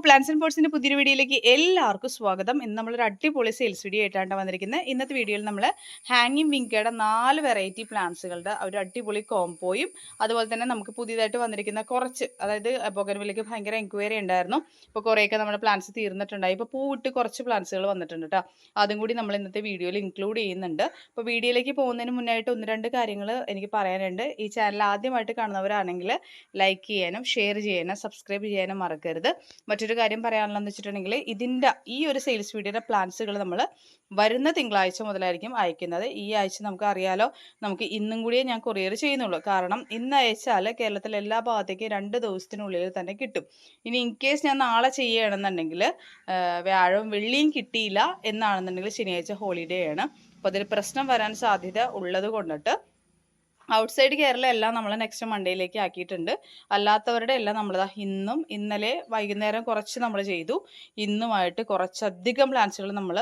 Plans and പോർട്സിന്റെ പുതിയൊരു വീഡിയോയിലേക്ക് എല്ലാവർക്കും സ്വാഗതം. ഇന്ന് നമ്മളൊരു അടിപൊളി സെയിൽസ് വീഡിയോ ആയിട്ടാണ് വന്നിരിക്കുന്നത് ഇന്നത്തെ വീഡിയോയിൽ നമ്മൾ ഹാങ്ങിങ് വിങ്കയുടെ നാല് വെറൈറ്റി പ്ലാന്റ്സുകളുടെ ഒരു അടിപൊളി കോംപോയും അതുപോലെ തന്നെ നമുക്ക് പുതിയതായിട്ട് വന്നിരിക്കുന്ന കുറച്ച് അതായത് ബൊഗൻവിലേക്ക് ഭയങ്കര എൻക്വയറി ഉണ്ടായിരുന്നു. ഇപ്പോൾ കുറേയൊക്കെ നമ്മുടെ പ്ലാന്റ്സ് തീർന്നിട്ടുണ്ടായി. ഇപ്പോൾ പൂവിട്ട് കുറച്ച് പ്ലാന്റ്സുകൾ വന്നിട്ടുണ്ട് കേട്ടോ അതും കൂടി നമ്മൾ ഇന്നത്തെ വീഡിയോയിൽ ഇൻക്ലൂഡ് ചെയ്യുന്നുണ്ട്. അപ്പോൾ വീഡിയോയിലേക്ക് പോകുന്നതിന് മുന്നായിട്ട് ഒന്ന് രണ്ട് കാര്യങ്ങൾ എനിക്ക് പറയാനുണ്ട്. ഈ ചാനൽ ആദ്യമായിട്ട് കാണുന്നവരാണെങ്കിൽ ലൈക്ക് ചെയ്യാനും ഷെയർ ചെയ്യാനും സബ്സ്ക്രൈബ് ചെയ്യാനും മറക്കരുത്. മറ്റൊരു കാര്യം പറയാനുള്ളതെന്ന് വെച്ചിട്ടുണ്ടെങ്കിൽ ഇതിന്റെ ഈ ഒരു സെയിൽസ് വീഡിയോയുടെ പ്ലാൻസുകൾ നമ്മൾ വരുന്ന തിങ്കളാഴ്ച മുതലായിരിക്കും അയക്കുന്നത്. ഈ ആഴ്ച നമുക്ക് അറിയാലോ നമുക്ക് ഇന്നും കൂടിയേ ഞാൻ കൊറിയർ ചെയ്യുന്നുള്ളൂ. കാരണം ഇന്ന് അയച്ചാൽ കേരളത്തിലെ എല്ലാ ഭാഗത്തേക്കും രണ്ട് ദിവസത്തിനുള്ളിൽ തന്നെ കിട്ടും. ഇനി ഇൻ കേസ് ഞാൻ നാളെ ചെയ്യുകയാണെന്നുണ്ടെങ്കിൽ വ്യാഴവും വെള്ളിയും കിട്ടിയില്ല എന്നാണെന്നുണ്ടെങ്കിൽ ശനിയാഴ്ച ഹോളിഡേ ആണ്. അപ്പോൾ അതിൽ പ്രശ്നം വരാൻ സാധ്യത ഉള്ളത് കൊണ്ടിട്ട് ഔട്ട്സൈഡ് കേരള എല്ലാം നമ്മൾ നെക്സ്റ്റ് മൺഡേയിലേക്ക് ആക്കിയിട്ടുണ്ട്. അല്ലാത്തവരുടെ എല്ലാം നമ്മൾ ഇന്നും ഇന്നലെ വൈകുന്നേരം കുറച്ച് നമ്മൾ ചെയ്തു. ഇന്നുമായിട്ട് കുറച്ചധികം പ്ലാൻസുകൾ നമ്മൾ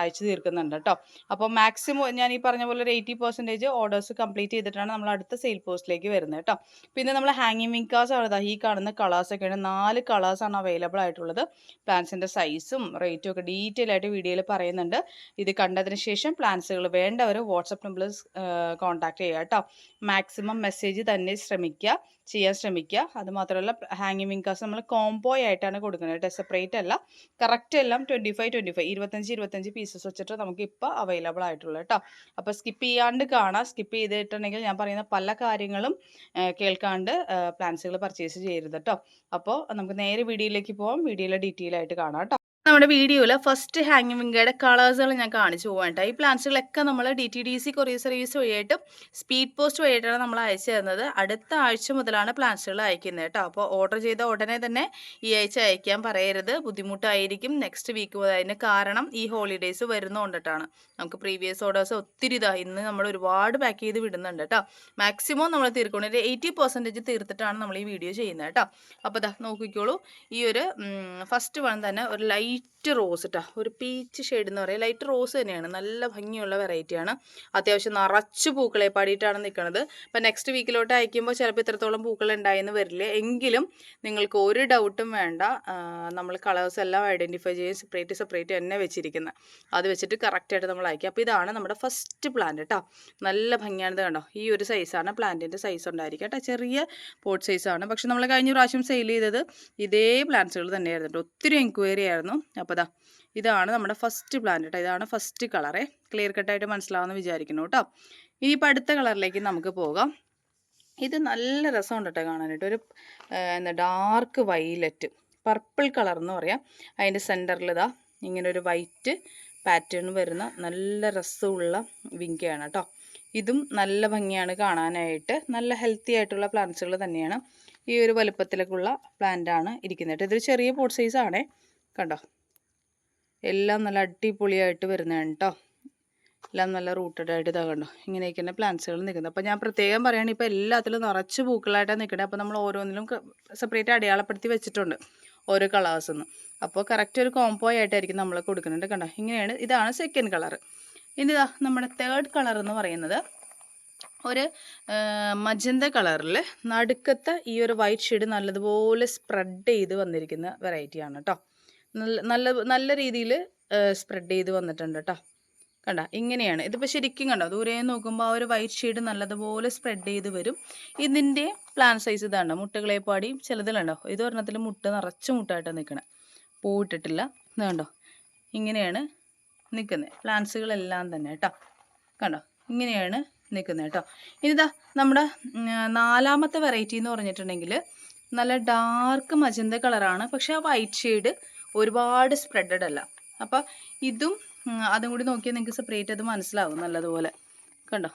അയച്ചു തീർക്കുന്നുണ്ട് കേട്ടോ. അപ്പോൾ മാക്സിമം ഞാൻ ഈ പറഞ്ഞ പോലെ ഒരു എയ്റ്റി പെർസെന്റേജ് ഓർഡേഴ്സ് കംപ്ലീറ്റ് ചെയ്തിട്ടാണ് നമ്മൾ അടുത്ത സെയിൽ പോസ്റ്റിലേക്ക് വരുന്നത് കേട്ടോ. പിന്നെ നമ്മൾ ഹാങ്ങിങ് വിങ്കാസ് ആണ് ഈ കാണുന്ന കളേഴ്സൊക്കെയാണ് നാല് കളേഴ്സാണ് അവൈലബിൾ ആയിട്ടുള്ളത്. പ്ലാൻസിന്റെ സൈസും റേറ്റും ഒക്കെ ഡീറ്റെയിൽ ആയിട്ട് വീഡിയോയിൽ പറയുന്നുണ്ട്. ഇത് കണ്ടതിന് ശേഷം പ്ലാൻസുകൾ വേണ്ടവർ വാട്സപ്പ് നമ്പറിൽ കോൺടാക്ട് ചെയ്യുക കേട്ടോ. മാക്സിമം മെസ്സേജ് തന്നെ ശ്രമിക്കുക ചെയ്യാൻ ശ്രമിക്കുക. അതുമാത്രമല്ല ഹാങ്ങിങ് വിങ്കാസ് നമ്മൾ കോംബോ ആയിട്ടാണ് കൊടുക്കുന്നത് കേട്ടോ. സെപ്പറേറ്റ് അല്ല. കറക്റ്റ് എല്ലാം ട്വന്റി ഫൈവ് ട്വന്റി ഫൈവ് ഇരുപത്തഞ്ച് ഇരുപത്തഞ്ച് പീസസ് വെച്ചിട്ട് നമുക്ക് ഇപ്പോൾ അവൈലബിൾ ആയിട്ടുള്ളൂ കേട്ടോ. അപ്പോൾ സ്കിപ്പ് ചെയ്യാണ്ട് കാണാം. സ്കിപ്പ് ചെയ്തിട്ടുണ്ടെങ്കിൽ ഞാൻ പറയുന്ന പല കാര്യങ്ങളും കേൾക്കാണ്ട് പ്ലാൻസുകൾ പർച്ചേസ് ചെയ്യരുത് കേട്ടോ. അപ്പോൾ നമുക്ക് നേരെ വീഡിയോയിലേക്ക് പോകാം വീഡിയോയിലെ ഡീറ്റെയിൽ ആയിട്ട് കാണാം നമ്മുടെ വീഡിയോയിൽ ഫസ്റ്റ് ഹാങ്ങിങ് വിങ്കയുടെ കളേഴ്സുകൾ ഞാൻ കാണിച്ചു പോകാൻ ഈ പ്ലാന്റ്സുകളൊക്കെ നമ്മൾ D T D C courier service വഴിയായിട്ട് സ്പീഡ് പോസ്റ്റ് വഴിയായിട്ടാണ് നമ്മൾ അയച്ചു തരുന്നത്. അടുത്ത ആഴ്ച മുതലാണ് പ്ലാന്റ്സുകൾ അയക്കുന്നത് കേട്ടോ. അപ്പോൾ ഓർഡർ ചെയ്ത ഉടനെ തന്നെ ഈ ആഴ്ച അയക്കാൻ പറയരുത്. ബുദ്ധിമുട്ടായിരിക്കും നെക്സ്റ്റ് വീക്ക് മുതൽ. അതിന് കാരണം ഈ ഹോളിഡേയ്സ് വരുന്നതുകൊണ്ടിട്ടാണ് നമുക്ക് പ്രീവിയസ് ഓർഡേഴ്സ് ഒത്തിരി ഇതാ ഇന്ന് നമ്മൾ ഒരുപാട് പാക്ക് ചെയ്ത് വിടുന്നുണ്ട് കേട്ടോ. മാക്സിമം നമ്മൾ തീർക്കണം ഒരു എയ്റ്റി പെർസെന്റേജ് തീർത്തിട്ടാണ് നമ്മൾ ഈ വീഡിയോ ചെയ്യുന്നത് കേട്ടോ. അപ്പോൾ ഇതാ നോക്കിക്കോളൂ. ഈ ഒരു ഫസ്റ്റ് വൺ തന്നെ ഒരു ലൈറ്റ് ലൈറ്റ് റോസ് കേട്ടോ ഒരു പീച്ച് ഷെയ്ഡ് എന്ന് പറയുക ലൈറ്റ് റോസ് തന്നെയാണ്. നല്ല ഭംഗിയുള്ള വെറൈറ്റിയാണ് അത്യാവശ്യം നിറച്ച് പൂക്കളെ പാടിയിട്ടാണ് നിൽക്കുന്നത് ഇപ്പം നെക്സ്റ്റ് വീക്കിലോട്ട് അയക്കുമ്പോൾ ചിലപ്പോൾ ഇത്രത്തോളം പൂക്കൾ ഉണ്ടായെന്ന് വരില്ല. എങ്കിലും നിങ്ങൾക്ക് ഒരു ഡൗട്ടും വേണ്ട. നമ്മൾ കളേഴ്സ് എല്ലാം ഐഡന്റിഫൈ ചെയ്യും. സെപ്പറേറ്റ് സെപ്പറേറ്റ് തന്നെ വെച്ചിരിക്കുന്നത് അത് വെച്ചിട്ട് കറക്റ്റായിട്ട് നമ്മൾ അയക്കുക അപ്പോൾ ഇതാണ് നമ്മുടെ ഫസ്റ്റ് പ്ലാന്റ് കേട്ടോ നല്ല ഭംഗിയാണിത് കണ്ടോ. ഈ ഒരു സൈസാണ് പ്ലാന്റിന്റെ സൈസ് ഉണ്ടായിരിക്കുക കേട്ടോ ചെറിയ പോട്ട് സൈസാണ് പക്ഷെ നമ്മൾ കഴിഞ്ഞ പ്രാവശ്യം സെയിൽ ചെയ്തത് ഇതേ പ്ലാന്റ്സുകൾ തന്നെയായിരുന്നു ഒത്തിരി എൻക്വയറി ആയിരുന്നു. അപ്പോൾ ഇതാ ഇതാണ് നമ്മുടെ ഫസ്റ്റ് പ്ലാന്റ് കേട്ടോ ഇതാണ് ഫസ്റ്റ് കളറേ ക്ലിയർ കട്ടായിട്ട് മനസ്സിലാവുമെന്ന് വിചാരിക്കുന്നു കേട്ടോ ഇനിയിപ്പോൾ അടുത്ത കളറിലേക്ക് നമുക്ക് പോകാം. ഇത് നല്ല രസമുണ്ട് കേട്ടോ കാണാനായിട്ട്. ഒരു എന്താ ഡാർക്ക് വൈലറ്റ് പർപ്പിൾ കളർ എന്ന് പറയാം. അതിന്റെ സെന്ററിൽ ഇതാ ഇങ്ങനെ ഒരു വൈറ്റ് പാറ്റേൺ വരുന്ന നല്ല രസമുള്ള വിങ്കയാണ് കേട്ടോ ഇതും നല്ല ഭംഗിയാണ് കാണാനായിട്ട്. നല്ല ഹെൽത്തി ആയിട്ടുള്ള പ്ലാന്റ്സുകൾ തന്നെയാണ് ഈ ഒരു വലുപ്പത്തിലേക്കുള്ള പ്ലാന്റാണ് ഇരിക്കുന്നത് ഇതൊരു ചെറിയ പോട്ട് സൈസ് ആണേ. കണ്ടോ? എല്ലാം നല്ല അടിപൊളിയായിട്ട് വരുന്നതാണ് കേട്ടോ. എല്ലാം നല്ല റൂട്ടഡ് ആയിട്ട് ഇതാ കണ്ടോ? ഇങ്ങനെയൊക്കെയാണ് പ്ലാന്റ്സുകൾ നിൽക്കുന്നത് അപ്പോൾ ഞാൻ പ്രത്യേകം പറയുകയാണെങ്കിൽ ഇപ്പോൾ എല്ലാത്തിലും നിറച്ച് പൂക്കളായിട്ടാണ് നിൽക്കുന്നത് അപ്പോൾ നമ്മൾ ഓരോന്നിലും സെപ്പറേറ്റ് അടയാളപ്പെടുത്തി വെച്ചിട്ടുണ്ട് ഓരോ കളേഴ്സെന്ന് അപ്പോൾ കറക്റ്റ് ഒരു കോംബോ ആയിട്ടായിരിക്കും നമ്മൾ കൊടുക്കുന്നുണ്ട് കണ്ടോ? ഇങ്ങനെയാണ് ഇതാണ് സെക്കൻഡ് കളർ ഇനി ഇതാ നമ്മുടെ തേർഡ് കളർ എന്ന് പറയുന്നത് ഒരു മജന്ത കളറിൽ നടുക്കത്തെ ഈ ഒരു വൈറ്റ് ഷെയ്ഡ് നല്ലതുപോലെ സ്പ്രെഡ് ചെയ്ത് വന്നിരിക്കുന്ന വെറൈറ്റിയാണ് കേട്ടോ. നല്ല നല്ല നല്ല രീതിയിൽ സ്പ്രെഡ് ചെയ്ത് വന്നിട്ടുണ്ട് കേട്ടോ കണ്ട? ഇങ്ങനെയാണ്. ഇതിപ്പോൾ ശരിക്കും കണ്ടോ? ദൂരെ നോക്കുമ്പോൾ ആ ഒരു വൈറ്റ് ഷെയ്ഡ് നല്ലതുപോലെ സ്പ്രെഡ് ചെയ്ത് വരും. ഇതിന്റെ പ്ലാൻ സൈസ് ഇതാണ് മുട്ടകളെ പാടിയും ചിലതിലുണ്ടോ ഇത് ഒരെണ്ണത്തിൽ മുട്ട നിറച്ച് മുട്ടായിട്ട് നിൽക്കണേ പൂവിട്ടിട്ടില്ല കണ്ടോ? ഇങ്ങനെയാണ് നിൽക്കുന്നത് പ്ലാന്റ്സുകളെല്ലാം തന്നെ കേട്ടോ കണ്ടോ? ഇങ്ങനെയാണ് നിൽക്കുന്നത് കേട്ടോ ഇനിതാ നമ്മുടെ നാലാമത്തെ വെറൈറ്റി എന്ന് പറഞ്ഞിട്ടുണ്ടെങ്കിൽ നല്ല ഡാർക്ക് മജന്ത കളറാണ് പക്ഷേ ആ വൈറ്റ് ഷെയ്ഡ് ഒരുപാട് സ്പ്രെഡഡ് അല്ല. അപ്പോൾ ഇതും അതും കൂടി നോക്കിയാൽ നിങ്ങൾക്ക് സെപ്പറേറ്റ് അത് മനസ്സിലാവും നല്ലതുപോലെ. കണ്ടോ?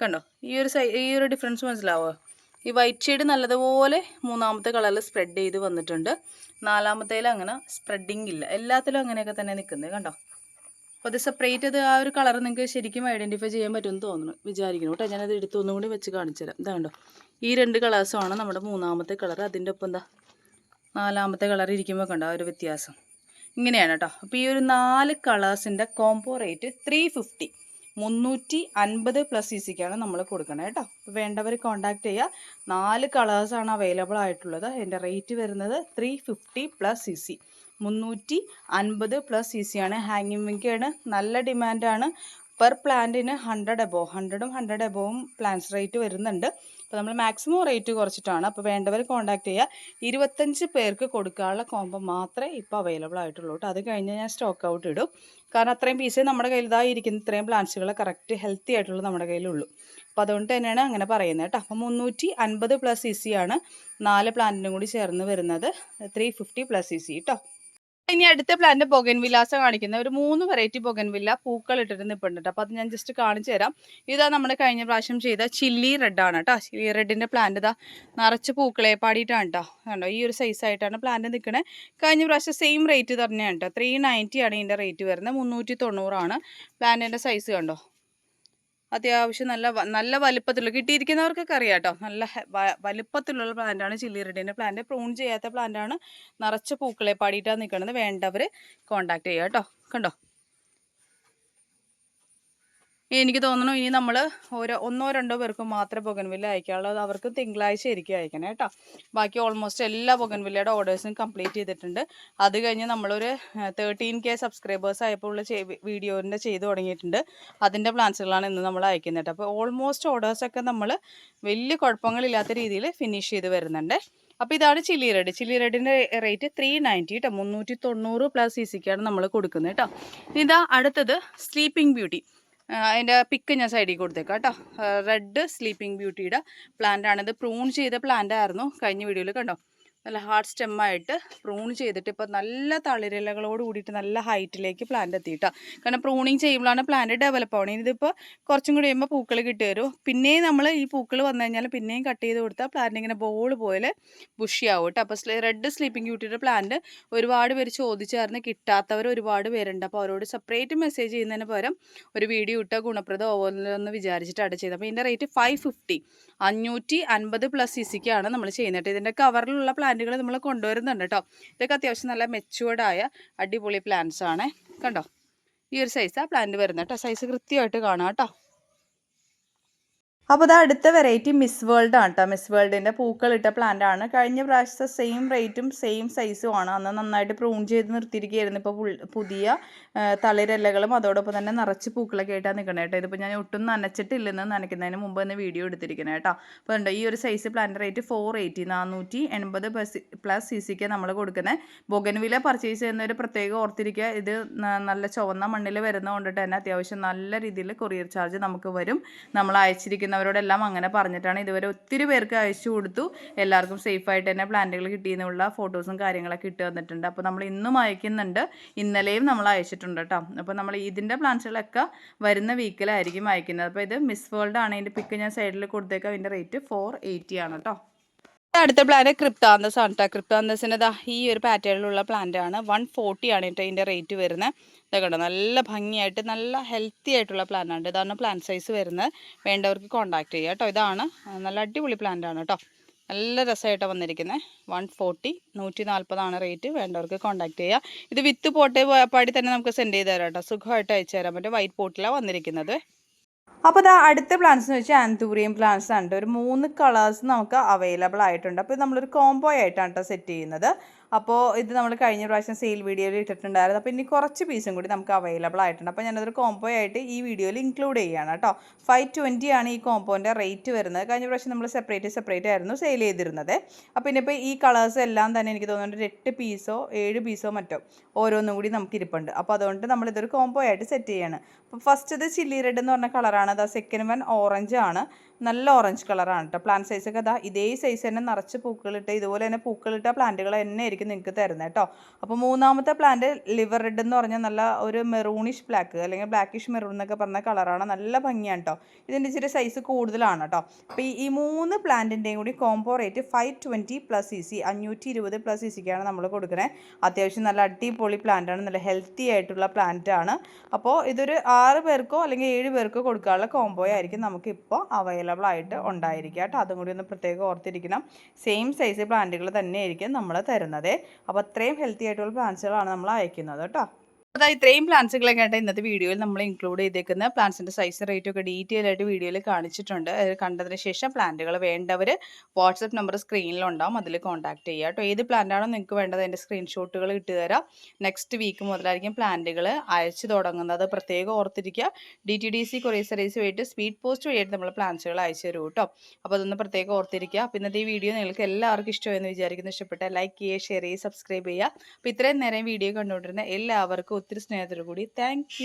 കണ്ടോ? ഈ ഒരു സൈ ഈ ഒരു ഡിഫറൻസ് മനസ്സിലാവോ? ഈ വൈറ്റ് ഷെയ്ഡ് നല്ലതുപോലെ മൂന്നാമത്തെ കളറിൽ സ്പ്രെഡ് ചെയ്ത് വന്നിട്ടുണ്ട്. നാലാമത്തേലും അങ്ങനെ സ്പ്രെഡിങ് ഇല്ല. എല്ലാത്തിലും അങ്ങനെയൊക്കെ തന്നെ നിൽക്കുന്നത് കണ്ടോ? അപ്പോൾ അത് സെപ്പറേറ്റ് അത് ആ ഒരു കളർ നിങ്ങൾക്ക് ശരിക്കും ഐഡന്റിഫൈ ചെയ്യാൻ പറ്റുമെന്ന് തോന്നുന്നു. വിചാരിക്കുന്നു കേട്ടോ ഞാനത് എടുത്തൊന്നും വെച്ച് കാണിച്ചു തരാം ഇതാ കണ്ടോ? ഈ രണ്ട് കളേഴ്സുമാണ് നമ്മുടെ മൂന്നാമത്തെ കളർ അതിന്റെ ഒപ്പം എന്താ? നാലാമത്തെ കളർ ഇരിക്കുമ്പോൾ കണ്ടോ ഒരു വ്യത്യാസം. ഇങ്ങനെയാണ് കേട്ടോ അപ്പോൾ ഈ ഒരു നാല് കളേഴ്സിന്റെ കോംബോ റേറ്റ് ത്രീ ഫിഫ്റ്റി മുന്നൂറ്റി അൻപത് പ്ലസ് സി സിക്കാണ് നമ്മൾ കൊടുക്കണത് കേട്ടോ അപ്പോൾ വേണ്ടവർ കോൺടാക്ട് ചെയ്യുക നാല് കളേഴ്സാണ് അവൈലബിൾ ആയിട്ടുള്ളത്. അതിന്റെ റേറ്റ് വരുന്നത് three fifty plus C C മുന്നൂറ്റി അൻപത് പ്ലസ് സി സി ആണ് ഹാങ്ങിങ് വിങ്കയാണ് നല്ല ഡിമാൻഡാണ് പെർ പ്ലാന്റിന് ഹൺഡ്രഡ് എബോ ഹൺഡ്രഡും ഹൺഡ്രഡ് എബോവും പ്ലാൻസ് റേറ്റ് വരുന്നുണ്ട്. അപ്പോൾ നമ്മൾ മാക്സിമം റേറ്റ് കുറച്ചിട്ടാണ്. അപ്പോൾ വേണ്ടവർ കോൺടാക്ട് ചെയ്യുക. ഇരുപത്തഞ്ച് പേർക്ക് കൊടുക്കാനുള്ള കോംബോ മാത്രമേ ഇപ്പോൾ അവൈലബിൾ ആയിട്ടുള്ളൂ കേട്ടോ. അത് കഴിഞ്ഞ് ഞാൻ സ്റ്റോക്ക് ഔട്ട് ഇടും. കാരണം അത്രയും പീസ് നമ്മുടെ കയ്യിൽ ഇതായി ഇരിക്കുന്ന. ഇത്രയും പ്ലാന്റ്സുകൾ കറക്റ്റ് ഹെൽത്തി ആയിട്ടുള്ള നമ്മുടെ കയ്യിലുള്ളൂ. അപ്പോൾ അതുകൊണ്ട് തന്നെയാണ് അങ്ങനെ പറയുന്നത് കേട്ടോ. അപ്പോൾ മുന്നൂറ്റി അൻപത് പ്ലസ് സി സി ആണ് നാല് പ്ലാന്റിനും കൂടി ചേർന്ന് വരുന്നത്. Three fifty plus C C കേട്ടോ ഇനി അടുത്ത പ്ലാന്റ് ബൊഗൻ വില്ലാസ കാണിക്കുന്ന ഒരു മൂന്ന് വെറൈറ്റി ബൊഗൻ വില്ല പൂക്കൾ ഇട്ടിട്ട് നിൽപ്പുണ്ട് അപ്പോൾ അത് ഞാൻ ജസ്റ്റ് കാണിച്ചു തരാം. ഇതാ നമ്മൾ കഴിഞ്ഞ പ്രാവശ്യം ചെയ്ത ചില്ലി റെഡ് ആണ് കേട്ടോ ചില്ലി റെഡിന്റെ പ്ലാന്റ് ഇതാ നിറച്ച് പൂക്കളെ പാടിയിട്ടാണ് കേട്ടോ കണ്ടോ? ഈ ഒരു സൈസ് ആയിട്ടാണ് പ്ലാന്റ് നിൽക്കണേ കഴിഞ്ഞ പ്രാവശ്യം സെയിം റേറ്റ് തന്നെയാണ് കേട്ടോ ത്രീ നയന്റി ആണ് ഇതിന്റെ റേറ്റ് വരുന്നത്. മുന്നൂറ്റി തൊണ്ണൂറാണ് പ്ലാന്റിന്റെ സൈസ് കണ്ടോ? അത്യാവശ്യം നല്ല നല്ല വലുപ്പത്തിലുള്ള കിട്ടിയിരിക്കുന്നവർക്കൊക്കെ അറിയാം കേട്ടോ നല്ല വലുപ്പത്തിലുള്ള പ്ലാന്റാണ് ചില്ലി റെഡിന്റെ പ്ലാന്റ് പ്രൂൺ ചെയ്യാത്ത പ്ലാന്റാണ് നിറച്ച് പൂക്കളെ പാടിയിട്ടാണ് നിൽക്കുന്നത് വേണ്ടവർ കോണ്ടാക്ട് ചെയ്യുക കേട്ടോ കണ്ടോ? എനിക്ക് തോന്നുന്നു ഇനി നമ്മൾ ഓരോ ഒന്നോ രണ്ടോ പേർക്ക് മാത്രമേ ബൊഗൻവില്ല അയക്കാനുള്ളത് അവർക്ക് തിങ്കളാഴ്ച ആയിരിക്കും അയക്കണേ കേട്ടോ. ബാക്കി ഓൾമോസ്റ്റ് എല്ലാ ബൊഗൻവില്ലയുടെ ഓർഡേഴ്സും കംപ്ലീറ്റ് ചെയ്തിട്ടുണ്ട്. അത് കഴിഞ്ഞ് നമ്മളൊരു തേർട്ടീൻ കെ സബ്സ്ക്രൈബേഴ്സ് ആയപ്പോൾ ഉള്ള വീഡിയോന്റെ ചെയ്ത് തുടങ്ങിയിട്ടുണ്ട്. അതിന്റെ പ്ലാൻസുകളാണ് ഇന്ന് നമ്മൾ അയക്കുന്നത്. അപ്പോൾ ഓൾമോസ്റ്റ് ഓർഡേഴ്സൊക്കെ നമ്മൾ വലിയ കുഴപ്പങ്ങളില്ലാത്ത രീതിയിൽ ഫിനിഷ് ചെയ്ത് വരുന്നുണ്ട്. അപ്പോൾ ഇതാണ് ചില്ലി റെഡ്. ചില്ലി റെഡിന്റെ റേറ്റ് ത്രീ നയന്റി കേട്ടോ മുന്നൂറ്റി തൊണ്ണൂറ് പ്ലസ് സി സിക്കാണ് നമ്മൾ കൊടുക്കുന്നത് കേട്ടോ. ഇതാ അടുത്തത് സ്ലീപ്പിംഗ് ബ്യൂട്ടി അതിന്റെ പിക്ക് ഞാൻ സൈഡിൽ കൊടുത്തേക്കാം കേട്ടോ. റെഡ് സ്ലീപ്പിംഗ് ബ്യൂട്ടിയുടെ പ്ലാന്റ് ആണിത്. പ്രൂൺ ചെയ്ത പ്ലാന്റ് ആയിരുന്നു. കഴിഞ്ഞ വീഡിയോയിൽ കണ്ടോ? നല്ല ഹാർഡ് സ്റ്റെമ്മായിട്ട് പ്രൂൺ ചെയ്തിട്ട് ഇപ്പോൾ നല്ല തളിരിലകളോട് കൂടിയിട്ട് നല്ല ഹൈറ്റിലേക്ക് പ്ലാന്റ് എത്തിയിട്ടാ. കാരണം പ്രൂണിങ് ചെയ്യുമ്പോഴാണ് പ്ലാന്റ് ഡെവലപ്പ് ആവുന്നത് ഇതിപ്പോൾ കുറച്ചും കൂടി കഴിയുമ്പോൾ പൂക്കൾ കിട്ടി വരും. പിന്നെയും നമ്മൾ ഈ പൂക്കൾ വന്നു കഴിഞ്ഞാൽ പിന്നെയും കട്ട് ചെയ്ത് കൊടുത്താൽ പ്ലാന്റ് ഇങ്ങനെ ബോൾ പോലെ ബുഷിയാവും കേട്ടോ. അപ്പോൾ റെഡ് സ്ലീപ്പിംഗ് ബ്യൂട്ടിയുടെ പ്ലാന്റ് ഒരുപാട് പേര് ചോദിച്ചായിരുന്നു. കിട്ടാത്തവർ ഒരുപാട് പേരുണ്ട്. അപ്പോൾ അവരോട് സെപ്പറേറ്റ് മെസ്സേജ് ചെയ്യുന്നതിന് പകരം ഒരു വീഡിയോ ഇട്ട ഗുണപ്രദമാവുമെന്ന് വിചാരിച്ചിട്ടാണ് ചെയ്തത്. അപ്പോൾ ഇതിന്റെ റേറ്റ് ഫൈവ് ഫിഫ്റ്റി അഞ്ഞൂറ്റി അൻപത് പ്ലസ് സി സിക്കാണ് നമ്മൾ ചെയ്യുന്നത് ഇതിന്റെ കവറിലുള്ള പ്ലാന്റ് പ്ലാന്റുകൾ നമ്മൾ കൊണ്ടുവരുന്നുണ്ട് കേട്ടോ ഇതൊക്കെ അത്യാവശ്യം നല്ല മെച്ചുവേർഡായ അടിപൊളി പ്ലാന്റ്സ് ആണ്. കണ്ടോ? ഈ ഒരു സൈസാണ് പ്ലാന്റ് വരുന്നത് കേട്ടോ സൈസ് കൃത്യമായിട്ട് കാണാം കേട്ടോ അപ്പോൾ ഇത് അടുത്ത വെറൈറ്റി മിസ് വേൾഡ് ആണ് കേട്ടോ മിസ് വേൾഡിന്റെ പൂക്കളിട്ട പ്ലാന്റ് ആണ്. കഴിഞ്ഞ പ്രാവശ്യത്തെ സെയിം റേറ്റും സെയിം സൈസും ആണ്. അന്ന് നന്നായിട്ട് പ്രൂൺ ചെയ്ത് നിർത്തിയിരിക്കുകയായിരുന്നു. ഇപ്പോൾ പുതിയ തളിരല്ലകളും അതോടൊപ്പം തന്നെ നിറച്ച് പൂക്കളൊക്കെ ആയിട്ടാണ് നിൽക്കണേ കേട്ടോ ഇതിപ്പോൾ ഞാൻ ഒട്ടും നനച്ചിട്ടില്ലെന്ന് നനയ്ക്കുന്നതിന് മുമ്പ് തന്നെ വീഡിയോ എടുത്തിരിക്കണേ കേട്ടോ അപ്പോൾ ഉണ്ട് ഈ ഒരു size plant rate four eighty നാനൂറ്റി എൺപത് പ്ലസ് സി സിക്ക് നമ്മൾ കൊടുക്കുന്നത് ബൊഗൻവില പർച്ചേസ് ചെയ്യുന്നവർ പ്രത്യേകം ഓർത്തിരിക്കുക. ഇത് നല്ല ചുവന്ന മണ്ണിൽ വരുന്നതുകൊണ്ടിട്ട് തന്നെ അത്യാവശ്യം നല്ല രീതിയിൽ കൊറിയർ ചാർജ് നമുക്ക് വരും. നമ്മൾ അയച്ചിരിക്കുന്ന അവരോടെല്ലാം അങ്ങനെ പറഞ്ഞിട്ടാണ് ഇതുവരെ ഒത്തിരി പേർക്ക് അയച്ചു കൊടുത്തു. എല്ലാവർക്കും സേഫായിട്ട് തന്നെ പ്ലാന്റുകൾ കിട്ടിയെന്നുള്ള ഫോട്ടോസും കാര്യങ്ങളൊക്കെ ഇട്ട് വന്നിട്ടുണ്ട് അപ്പോൾ നമ്മൾ ഇന്നും അയക്കുന്നുണ്ട്. ഇന്നലെയും നമ്മൾ അയച്ചിട്ടുണ്ട് കേട്ടോ അപ്പോൾ നമ്മൾ ഇതിന്റെ പ്ലാന്റ്സുകളൊക്കെ വരുന്ന വീക്കിലായിരിക്കും അയക്കുന്നത്. അപ്പോൾ ഇത് മിസ് വേൾഡ് ആണ്. ഇതിന്റെ പിക്ക് ഞാൻ സൈഡിൽ കൊടുത്തേക്കാം. അതിന്റെ റേറ്റ് ഫോർ എയ്റ്റി ആണ് കേട്ടോ അടുത്ത പ്ലാന്റ് ക്രിപ്താന്തസ് ആണ് കേട്ടോ ക്രിപ്താന്തസിന് ഈ ഒരു പാറ്റേണിലുള്ള പ്ലാന്റ് ആണ്. വൺ ഫോർട്ടി ആണ് കേട്ടോ ഇതിന്റെ റേറ്റ് വരുന്നത് ഇതൊക്കെ നല്ല ഭംഗിയായിട്ട് നല്ല ഹെൽത്തി ആയിട്ടുള്ള പ്ലാന്റ് ആണ് ഇതാണ് പ്ലാൻ സൈസ് വരുന്നത് വേണ്ടവർക്ക് കോൺടാക്ട് ചെയ്യുക കേട്ടോ ഇതാണ് നല്ല അടിപൊളി പ്ലാന്റ് ആണ് കേട്ടോ നല്ല രസമായിട്ടാണ് വന്നിരിക്കുന്നത് വൺ ഫോർട്ടി നൂറ്റി നാൽപ്പതാണ് റേറ്റ് വേണ്ടവർക്ക് കോൺടാക്ട് ചെയ്യുക ഇത് വിത്ത് പോട്ടേ പാടി തന്നെ നമുക്ക് സെൻഡ് ചെയ്ത് തരാം കേട്ടോ സുഖമായിട്ട് അയച്ചു തരാൻ പറ്റും വൈറ്റ് പോട്ടിലാണ് വന്നിരിക്കുന്നത്. അപ്പോൾ ഇതാ അടുത്ത പ്ലാന്റ്സ് എന്ന് വെച്ചാൽ ആന്തൂറിയം പ്ലാന്റ്സ് ആണ് ഒരു മൂന്ന് കളേഴ്സ് നമുക്ക് അവൈലബിൾ ആയിട്ടുണ്ട്. അപ്പോൾ നമ്മളൊരു കോംബോ ആയിട്ടാണ് കേട്ടോ സെറ്റ് ചെയ്യുന്നത്. അപ്പോൾ ഇത് നമ്മൾ കഴിഞ്ഞ പ്രാവശ്യം സെയിൽ വീഡിയോയിൽ ഇട്ടിട്ടുണ്ടായിരുന്നു. അപ്പോൾ ഇനി കുറച്ച് പീസും കൂടി നമുക്ക് അവൈലബിൾ ആയിട്ടുണ്ട്. അപ്പോൾ ഞാനതൊരു കോംബോ ആയിട്ട് ഈ വീഡിയോയിൽ ഇൻക്ലൂഡ് ചെയ്യുകയാണ് കേട്ടോ ഫൈവ് ട്വന്റി ആണ് ഈ കോംബോന്റെ റേറ്റ് വരുന്നത്. കഴിഞ്ഞ പ്രാവശ്യം നമ്മൾ സെപ്പറേറ്റ് സെപ്പറേറ്റ് ആയിരുന്നു സെയിൽ ചെയ്തിരുന്നത്. അപ്പോൾ ഇനിയിപ്പോൾ ഈ കളേഴ്സ് എല്ലാം തന്നെ എനിക്ക് തോന്നുന്നുണ്ട് എട്ട് പീസോ ഏഴ് പീസോ മറ്റോ ഓരോന്നും കൂടി നമുക്ക് ഇരിപ്പുണ്ട്. അപ്പോൾ അതുകൊണ്ട് നമ്മളിതൊരു കോംബോ ആയിട്ട് സെറ്റ് ചെയ്യാണ്. അപ്പോൾ ഫസ്റ്റ് ഇത് ചില്ലി റെഡ് എന്ന് പറഞ്ഞ കളറാണ് അതാ സെക്കൻഡ് വൺ ഓറഞ്ച് ആണ്. നല്ല ഓറഞ്ച് കളറാണ് കേട്ടോ പ്ലാന്റ് സൈസൊക്കെ അതാ ഇതേ സൈസ് തന്നെ നിറച്ച് പൂക്കളിട്ട് ഇതുപോലെ തന്നെ പൂക്കളിട്ട പ്ലാന്റുകൾ തന്നെ ആയിരിക്കും നിങ്ങൾക്ക് തരുന്നത് കേട്ടോ അപ്പോൾ മൂന്നാമത്തെ പ്ലാന്റ് ലിവർ റെഡ് എന്ന് പറഞ്ഞാൽ നല്ല ഒരു മെറൂണിഷ് ബ്ലാക്ക് അല്ലെങ്കിൽ ബ്ലാക്കിഷ് മെറൂൺ എന്നൊക്കെ പറഞ്ഞ കളറാണ് നല്ല ഭംഗിയാണ് കേട്ടോ ഇതിന്റെ ഇച്ചിരി സൈസ് കൂടുതലാണ് കേട്ടോ അപ്പോൾ ഈ മൂന്ന് പ്ലാന്റിന്റെയും കൂടി combo rate five twenty plus C C അഞ്ഞൂറ്റി ഇരുപത് പ്ലസ് സി സിക്കാണ് നമ്മൾ കൊടുക്കുന്നത് അത്യാവശ്യം നല്ല അടിപൊളി പ്ലാന്റാണ് നല്ല ഹെൽത്തി ആയിട്ടുള്ള പ്ലാന്റ് ആണ്. അപ്പോൾ ഇതൊരു ആറ് പേർക്കോ അല്ലെങ്കിൽ ഏഴ് പേർക്കോ കൊടുക്കാനുള്ള കോംബോ ആയിരിക്കും നമുക്കിപ്പോൾ അവൈലബിൾ അവൈലബിൾ ആയിട്ട് ഉണ്ടായിരിക്കുക കേട്ടോ? അതും കൂടി ഒന്ന് പ്രത്യേകം ഓർത്തിരിക്കണം. സെയിം സൈസ് പ്ലാന്റുകൾ തന്നെയായിരിക്കും നമ്മൾ തരുന്നത്. അപ്പോൾ അത്രയും ഹെൽത്തി ആയിട്ടുള്ള പ്ലാന്റ്സുകളാണ് നമ്മൾ അയക്കുന്നത്. കേട്ടോ? അതായത് ഇത്രയും പ്ലാന്റ്സുകളൊക്കെ ആയിട്ട് ഇന്നത്തെ വീഡിയോയിൽ നമ്മൾ ഇൻക്ലൂഡ് ചെയ്തേക്കുന്ന പ്ലാന്റ്സിന്റെ സൈസ് റേറ്റും ഒക്കെ ഡീറ്റെയിൽ ആയിട്ട് വീഡിയോയിൽ കാണിച്ചിട്ടുണ്ട്. കണ്ടതിന് ശേഷം പ്ലാന്റുകൾ വേണ്ടവർ വാട്സപ്പ് നമ്പർ സ്ക്രീനിലുണ്ടാവും അതിൽ കോൺടാക്ട് ചെയ്യുക കേട്ടോ. ഏത് പ്ലാന്റാണോ നിങ്ങൾക്ക് വേണ്ടത് അതിന്റെ സ്ക്രീൻഷോട്ടുകൾ ഇട്ടുതരാം നെക്സ്റ്റ് വീക്ക് മുതലായിരിക്കും പ്ലാന്റുകൾ അയച്ചു തുടങ്ങുന്നത്. പ്രത്യേകം ഓർത്തിരിക്കുക. D T D C courier service വഴിയിട്ട് speed post വഴിയായിട്ട് നമ്മൾ പ്ലാന്റ്സുകൾ അയച്ചു തരും കേട്ടോ. അപ്പോൾ അതൊന്ന് പ്രത്യേകം ഓർത്തിരിക്കുക. അപ്പോൾ ഇന്നത്തെ ഈ വീഡിയോ നിങ്ങൾക്ക് എല്ലാവർക്കും ഇഷ്ടമെന്ന് വിചാരിക്കുന്നു. ഇഷ്ടപ്പെട്ട ലൈക്ക് ചെയ്യുക ഷെയർ ചെയ്യുക സബ്സ്ക്രൈബ് ചെയ്യുക. അപ്പോൾ ഇത്രയും നേരം വീഡിയോ കണ്ടുകൊണ്ടിരുന്ന എല്ലാവർക്കും ഒത്തിരി സ്നേഹത്തോടു കൂടി താങ്ക്